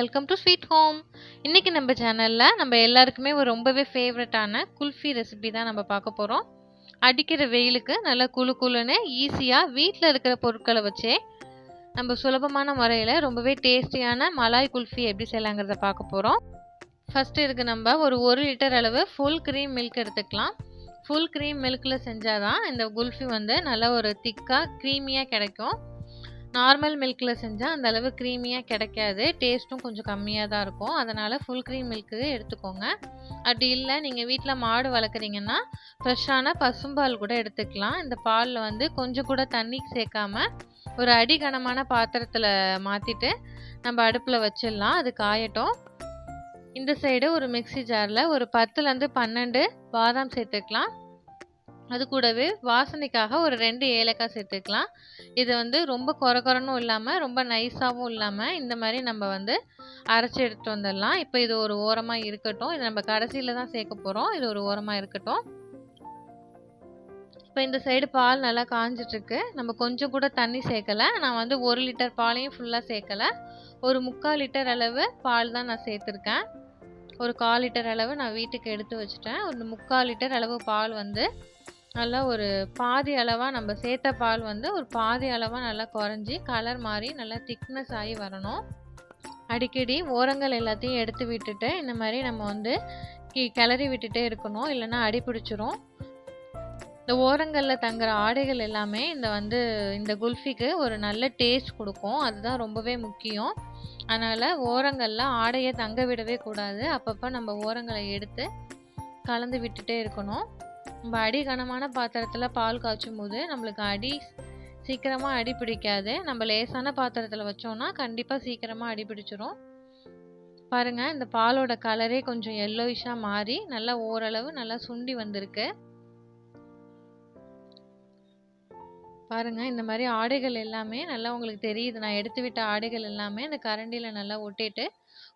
Welcome to sweet home இன்றைக்கி நம்ம சேனலில் நம்ம எல்லாருக்குமே ஒரு ரொம்பவே ஃபேவரட்டான குல்ஃபி ரெசிபி தான் நம்ம பார்க்க போகிறோம் அடிக்கிற வெயிலுக்கு நல்லா குளு குளுன்னு ஈஸியாக வீட்டில் இருக்கிற பொருட்களை வச்சே நம்ம சுலபமான முறையில் ரொம்பவே டேஸ்டியான மலாய் குல்ஃபி எப்படி செய்யலாங்கிறத பார்க்க போகிறோம் ஃபஸ்ட்டு இதுக்கு நம்ம ஒரு ஒரு லிட்டர் அளவு ஃபுல் க்ரீம் மில்க் எடுத்துக்கலாம். ஃபுல் க்ரீம் மில்கில் செஞ்சால் தான் இந்த குல்ஃபி வந்து நல்லா ஒரு திக்காக க்ரீமியாக கிடைக்கும். நார்மல் மில்கில் செஞ்சால் அந்த அளவு க்ரீமியாக கிடைக்காது. டேஸ்ட்டும் கொஞ்சம் கம்மியாக தான் இருக்கும். அதனால் ஃபுல் க்ரீம் மில்க்கு எடுத்துக்கோங்க. அப்படி இல்லை நீங்கள் வீட்டில் மாடு வளர்க்குறீங்கன்னா ஃப்ரெஷ்ஷான பசும்பால் கூட எடுத்துக்கலாம். இந்த பாலில் வந்து கொஞ்சம் கூட தண்ணி சேர்க்காம ஒரு அடி கனமான பாத்திரத்தில் மாற்றிட்டு நம்ம அடுப்பில் வச்சிடலாம். அது காயட்டும். இந்த சைடு ஒரு மிக்சி ஜாரில் ஒரு பத்துலேருந்து பன்னெண்டு பாதாம் சேர்த்துக்கலாம். அது கூடவே வாசனைக்காக ஒரு ரெண்டு ஏலக்காய் சேர்த்துக்கலாம். இது வந்து ரொம்ப குறக்குறனும் இல்லாமல் ரொம்ப நைஸாகவும் இல்லாமல் இந்த மாதிரி நம்ம வந்து அரைச்சி எடுத்துகிட்டு வந்துடலாம். இப்போ இது ஒரு ஓரமாக இருக்கட்டும். இது நம்ம கடைசியில் தான் சேர்க்க போகிறோம் இது ஒரு ஓரமாக இருக்கட்டும். இப்போ இந்த சைடு பால் நல்லா காஞ்சிட்ருக்கு. நம்ம கொஞ்சம் கூட தண்ணி சேர்க்கலை. நான் வந்து ஒரு லிட்டர் பாலையும் ஃபுல்லாக சேர்க்கலை. ஒரு முக்கால் லிட்டர் அளவு பால் தான் நான் சேர்த்துருக்கேன். ஒரு கால் லிட்டர் அளவு நான் வீட்டுக்கு எடுத்து வச்சுட்டேன். ஒரு முக்கால் லிட்டர் அளவு பால் வந்து நல்லா ஒரு பாதி அளவாக நம்ம சேர்த்த பால் வந்து ஒரு பாதி அளவாக நல்லா குறைஞ்சி கலர் மாதிரி நல்லா திக்னஸ் ஆகி வரணும். அடிக்கடி ஓரங்கள் எல்லாத்தையும் எடுத்து விட்டுட்டு இந்த மாதிரி நம்ம வந்து கி கிளறி விட்டுட்டே இருக்கணும். இல்லைன்னா அடி பிடிச்சிரும். இந்த ஓரங்களில் தங்குற ஆடைகள் எல்லாமே இந்த வந்து இந்த குல்ஃபிக்கு ஒரு நல்ல டேஸ்ட் கொடுக்கும். அதுதான் ரொம்பவே முக்கியம். அதனால் ஓரங்களில் ஆடையை தங்க விடவே கூடாது. அப்பப்போ நம்ம ஓரங்களை எடுத்து கலந்து விட்டுட்டே இருக்கணும். நம்ம அடி கனமான பாத்திரத்தில் பால் காய்ச்சும் போது நம்மளுக்கு அடி சீக்கிரமாக அடி பிடிக்காது. நம்ம லேசான பாத்திரத்தில் வச்சோம்னா கண்டிப்பாக சீக்கிரமாக அடி பிடிச்சிரும். பாருங்கள் இந்த பாலோட கலரே கொஞ்சம் எல்லோயிஷாக மாறி நல்லா ஓரளவு நல்லா சுண்டி வந்திருக்கு. பாருங்கள் இந்த மாதிரி ஆடைகள் எல்லாமே நல்லா உங்களுக்கு தெரியுது. நான் எடுத்து விட்ட ஆடைகள் எல்லாமே இந்த கரண்டியில் நல்லா ஒட்டிட்டு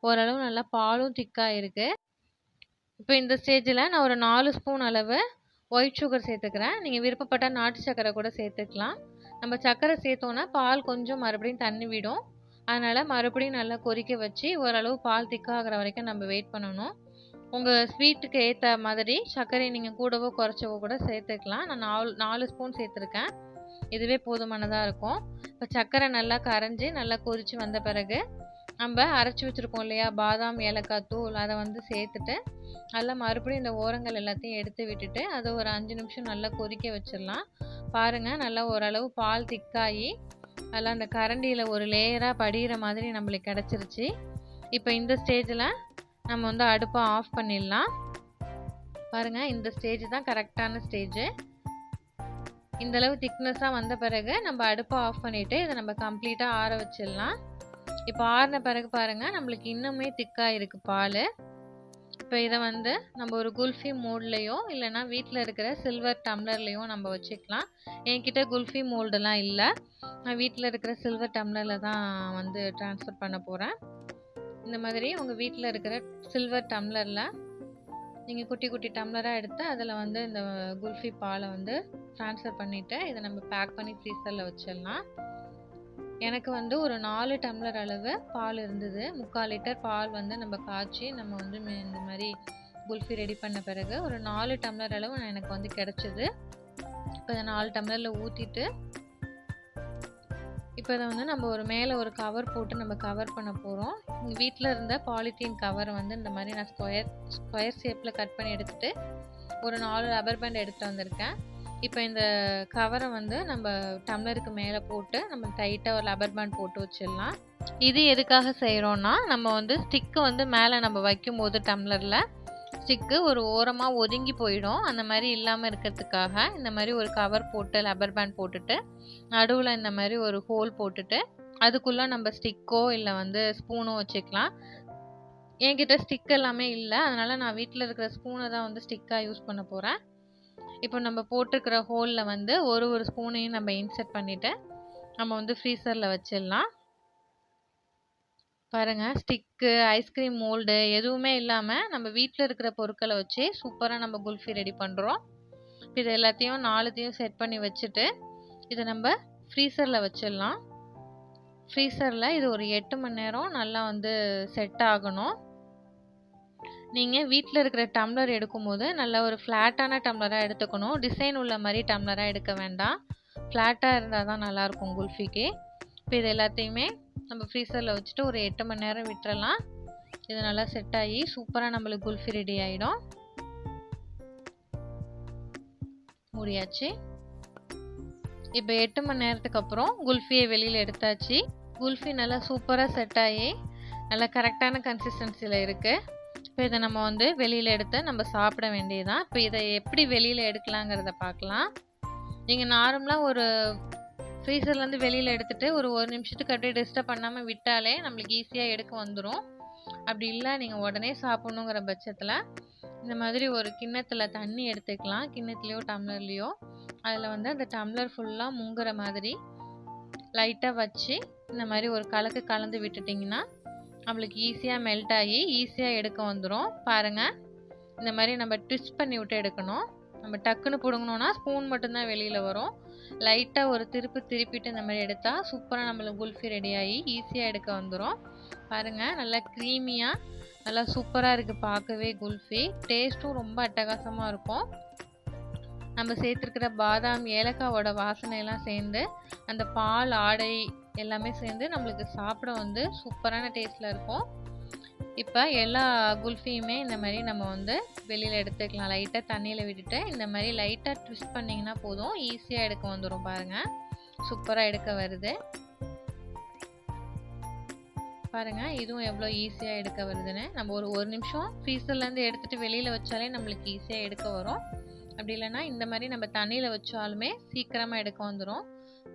ஓரளவு நல்லா பாலும் திக்காக இருக்குது இப்போ இந்த ஸ்டேஜில் நான் ஒரு நாலு ஸ்பூன் அளவு ஒயிட் சுகர் சேர்த்துக்கிறேன். நீங்கள் விருப்பப்பட்டால் நாட்டு சர்க்கரை கூட சேர்த்துக்கலாம். நம்ம சர்க்கரை சேர்த்தோன்னா பால் கொஞ்சம் மறுபடியும் தண்ணி விடும். அதனால் மறுபடியும் நல்லா கொதிக்க வச்சு ஓரளவு பால் திக்காகிற வரைக்கும் நம்ம வெயிட் பண்ணணும். உங்கள் ஸ்வீட்டுக்கு ஏற்ற மாதிரி சர்க்கரை நீங்கள் கூடவோ குறைச்சவோ கூட சேர்த்துக்கலாம். நான் நாலு நாலு ஸ்பூன் சேர்த்துருக்கேன். இதுவே போதுமானதாக இருக்கும். இப்போ சர்க்கரை நல்லா கரைஞ்சி நல்லா கொதித்து வந்த பிறகு நம்ம அரைச்சி வச்சுருக்கோம் இல்லையா? பாதாம் ஏலக்காய் தூள் அதை வந்து சேர்த்துட்டு நல்லா மறுபடியும் இந்த ஓரங்கள் எல்லாத்தையும் எடுத்து விட்டுட்டு அதை ஒரு அஞ்சு நிமிஷம் நல்லா கொதிக்க வச்சிடலாம். பாருங்கள் நல்லா ஓரளவு பால் திக்காகி நல்லா அந்த கரண்டியில் ஒரு லேயராக படிகிற மாதிரி நம்மளுக்கு கிடச்சிருச்சு. இப்போ இந்த ஸ்டேஜில் நம்ம வந்து அடுப்பை ஆஃப் பண்ணிடலாம். பாருங்கள் இந்த ஸ்டேஜ் தான் கரெக்டான ஸ்டேஜு இந்தளவு திக்னஸாக வந்த பிறகு நம்ம அடுப்பை ஆஃப் பண்ணிவிட்டு இதை நம்ம கம்ப்ளீட்டாக ஆற வச்சிடலாம். இப்போ ஆறின பிறகு பாருங்கள் நம்மளுக்கு இன்னுமே திக்காக இருக்குது பால். இப்போ இதை வந்து நம்ம ஒரு குல்ஃபி மோல்ட்லேயோ இல்லைனா வீட்டில் இருக்கிற சில்வர் டம்ளர்லேயோ நம்ம வச்சுக்கலாம். என்கிட்ட குல்ஃபி மோல்டெல்லாம் இல்லை. நான் வீட்டில் இருக்கிற சில்வர் டம்ளரில் தான் வந்து ட்ரான்ஸ்ஃபர் பண்ண போகிறேன் இந்த மாதிரி உங்கள் வீட்டில் இருக்கிற சில்வர் டம்ளரில் நீங்கள் குட்டி குட்டி டம்ளராக எடுத்து அதில் வந்து இந்த குல்ஃபி பாலை வந்து ட்ரான்ஸ்ஃபர் பண்ணிவிட்டு இதை நம்ம பேக் பண்ணி ஃப்ரீசரில் வச்சிடலாம். எனக்கு வந்து ஒரு நாலு டம்ளர் அளவு பால் இருந்தது. முக்கால் லிட்டர் பால் வந்து நம்ம காய்ச்சி நம்ம வந்து இந்த மாதிரி குல்ஃபி ரெடி பண்ண பிறகு ஒரு நாலு டம்ளர் அளவு எனக்கு வந்து கிடச்சிது. இப்போ இதை நாலு டம்ளரில் ஊற்றிட்டு இப்போ இதை வந்து நம்ம ஒரு மேலே ஒரு கவர் போட்டு நம்ம கவர் பண்ண போகிறோம் வீட்டில் இருந்த பாலித்தீன் கவரை வந்து இந்த மாதிரி நான் ஸ்கொயர் ஸ்கொயர் ஷேப்பில் கட் பண்ணி எடுத்துகிட்டு ஒரு நாலு ரப்பர் பேண்ட் எடுத்துகிட்டு வந்திருக்கேன். இப்போ இந்த கவரை வந்து நம்ம டம்ளருக்கு மேலே போட்டு நம்ம டைட்டாக ஒரு லப்பர் பேண்ட் போட்டு வச்சிடலாம். இது எதுக்காக செய்கிறோன்னா நம்ம வந்து ஸ்டிக்கு வந்து மேலே நம்ம வைக்கும் போது டம்ளரில் ஸ்டிக்கு ஒரு ஓரமாக ஒதுங்கி போயிடும். அந்த மாதிரி இல்லாமல் இருக்கிறதுக்காக இந்த மாதிரி ஒரு கவர் போட்டு லப்பர் பேண்ட் போட்டுட்டு நடுவில் இந்த மாதிரி ஒரு ஹோல் போட்டுட்டு அதுக்குள்ளே நம்ம ஸ்டிக்கோ இல்லை வந்து ஸ்பூனோ வச்சுக்கலாம். என்கிட்ட ஸ்டிக் எல்லாமே இல்லை. அதனால் நான் வீட்டில் இருக்கிற ஸ்பூனை தான் வந்து ஸ்டிக்காக யூஸ் பண்ண போகிறேன் இப்போ நம்ம போட்டிருக்கிற ஹோலில் வந்து ஒரு ஒரு ஸ்பூனையும் நம்ம இன்சர்ட் பண்ணிவிட்டு நம்ம வந்து ஃப்ரீசரில் வச்சிடலாம். பாருங்கள் ஸ்டிக்கு ஐஸ்கிரீம் மோல்டு எதுவுமே இல்லாமல் நம்ம வீட்டில் இருக்கிற பொருட்களை வச்சு சூப்பராக நம்ம குல்ஃபி ரெடி பண்ணுறோம் இது எல்லாத்தையும் நாலுத்தையும் செட் பண்ணி வச்சுட்டு இதை நம்ம ஃப்ரீசரில் வச்சிடலாம். ஃப்ரீசரில் இது ஒரு எட்டு மணி நேரம் நல்லா வந்து செட் ஆகணும். நீங்கள் வீட்டில் இருக்கிற டம்ளர் எடுக்கும்போது நல்ல ஒரு ஃப்ளாட்டான டம்ளராக எடுத்துக்கணும். டிசைன் உள்ள மாதிரி டம்ளராக எடுக்க வேண்டாம். ஃப்ளாட்டாக இருந்தால் தான் நல்லாயிருக்கும் குல்ஃபிக்கு. இப்போ இது எல்லாத்தையுமே நம்ம ஃப்ரீசரில் வச்சுட்டு ஒரு எட்டு மணி நேரம் விட்டுறலாம். இது நல்லா செட் ஆகி சூப்பராக நம்மளுக்கு குல்ஃபி ரெடி ஆகிடும் முடியாச்சு. இப்போ எட்டு மணி நேரத்துக்கு அப்புறம் குல்ஃபியை வெளியில் எடுத்தாச்சு. குல்ஃபி நல்லா சூப்பராக செட் ஆகி நல்லா கரெக்டான கன்சிஸ்டன்சியில் இருக்குது இப்போ இதை நம்ம வந்து வெளியில் எடுத்து நம்ம சாப்பிட வேண்டியதுதான். இப்போ இதை எப்படி வெளியில் எடுக்கலாங்கிறத பார்க்கலாம். நீங்கள் நார்மலாக ஒரு ஃப்ரீசர்லேருந்து வெளியில் எடுத்துகிட்டு ஒரு ஒரு நிமிஷத்துக்கு அப்படியே டிஸ்டர்ப் பண்ணாமல் விட்டாலே நம்மளுக்கு ஈஸியாக எடுக்க வந்துடும் அப்படி இல்லை நீங்கள் உடனே சாப்பிட்ணுங்கிற பட்சத்தில் இந்த மாதிரி ஒரு கிண்ணத்தில் தண்ணி எடுத்துக்கலாம். கிண்ணத்துலேயோ டம்ளர்லேயோ அதில் வந்து அந்த டம்ளர் ஃபுல்லாக முங்குற மாதிரி லைட்டாக வச்சு இந்த மாதிரி ஒரு கலக்கு கலந்து விட்டுட்டிங்கன்னா நம்மளுக்கு ஈஸியாக மெல்ட் ஆகி ஈஸியாக எடுக்க வந்துடும் பாருங்கள் இந்த மாதிரி நம்ம ட்விஸ்ட் பண்ணி விட்டு எடுக்கணும். நம்ம டக்குன்னு பிடுங்கணுன்னா ஸ்பூன் மட்டும்தான் வெளியில் வரும். லைட்டாக ஒரு திருப்பு திருப்பிட்டு இந்த மாதிரி எடுத்தால் சூப்பராக நம்மளுக்கு குல்ஃபி ரெடி ஆகி ஈஸியாக எடுக்க வந்துடும் பாருங்கள் நல்லா க்ரீமியாக நல்லா சூப்பராக இருக்குது பார்க்கவே குல்ஃபி. டேஸ்ட்டும் ரொம்ப அட்டகாசமாக இருக்கும். நம்ம சேர்த்துருக்கிற பாதாம் ஏலக்காவோட வாசனையெல்லாம் சேர்ந்து அந்த பால் ஆடை எல்லாமே சேர்ந்து நம்மளுக்கு சாப்பிட வந்து சூப்பரான டேஸ்ட்டில் இருக்கும். இப்போ எல்லா குல்ஃபியுமே இந்த மாதிரி நம்ம வந்து வெளியில் எடுத்துக்கலாம். லைட்டாக தண்ணியில் விட்டுட்டு இந்த மாதிரி லைட்டாக ட்விஸ்ட் பண்ணிங்கன்னா போதும். ஈஸியாக எடுக்க வந்துடும் பாருங்கள் சூப்பராக எடுக்க வருது. பாருங்கள் இதுவும் எவ்வளோ ஈஸியாக எடுக்க வருதுன்னு. நம்ம ஒரு ஒரு நிமிஷம் ஃப்ரீசர்லேருந்து எடுத்துகிட்டு வெளியில் வச்சாலே நம்மளுக்கு ஈஸியாக எடுக்க வரும். அப்படி இல்லைன்னா இந்த மாதிரி நம்ம தண்ணியில் வச்சாலுமே சீக்கிரமாக எடுக்க வந்துடும்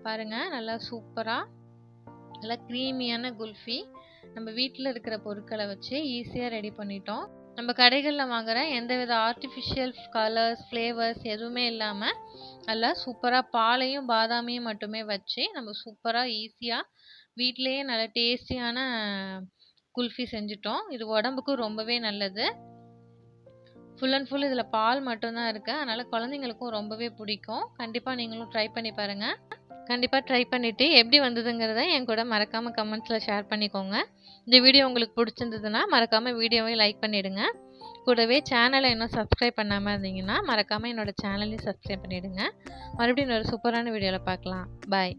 பாருங்கள் நல்லா சூப்பராக நல்லா க்ரீமியான குல்ஃபி. நம்ம வீட்டில் இருக்கிற பொருட்களை வச்சு ஈஸியாக ரெடி பண்ணிட்டோம். நம்ம கடைகளில் வாங்குகிற எந்தவித ஆர்டிஃபிஷியல் கலர்ஸ் ஃப்ளேவர்ஸ் எதுவுமே இல்லாமல் நல்லா சூப்பராக பாலையும் பாதாமையும் மட்டுமே வச்சு நம்ம சூப்பராக ஈஸியாக வீட்டிலையே நல்ல டேஸ்டியான குல்ஃபி செஞ்சிட்டோம். இது உடம்புக்கும் ரொம்பவே நல்லது. ஃபுல் அண்ட் ஃபுல் இதில் பால் மட்டும்தான் இருக்குது அதனால் குழந்தைங்களுக்கும் ரொம்பவே பிடிக்கும். கண்டிப்பாக நீங்களும் ட்ரை பண்ணி பாருங்கள் கண்டிப்பாக ட்ரை பண்ணிவிட்டு எப்படி வந்ததுங்கிறத என் கூட மறக்காமல் கமெண்ட்ஸில் ஷேர் பண்ணிக்கோங்க. இந்த வீடியோ உங்களுக்கு பிடிச்சிருந்ததுன்னா மறக்காமல் வீடியோவை லைக் பண்ணிவிடுங்க கூடவே சேனலை இன்னும் சப்ஸ்கிரைப் பண்ணாமல் இருந்தீங்கன்னா மறக்காமல் என்னோடய சேனலையும் சப்ஸ்கிரைப் பண்ணிவிடுங்க மறுபடியும் இன்னொரு சூப்பரான வீடியோவில் பார்க்கலாம். பாய்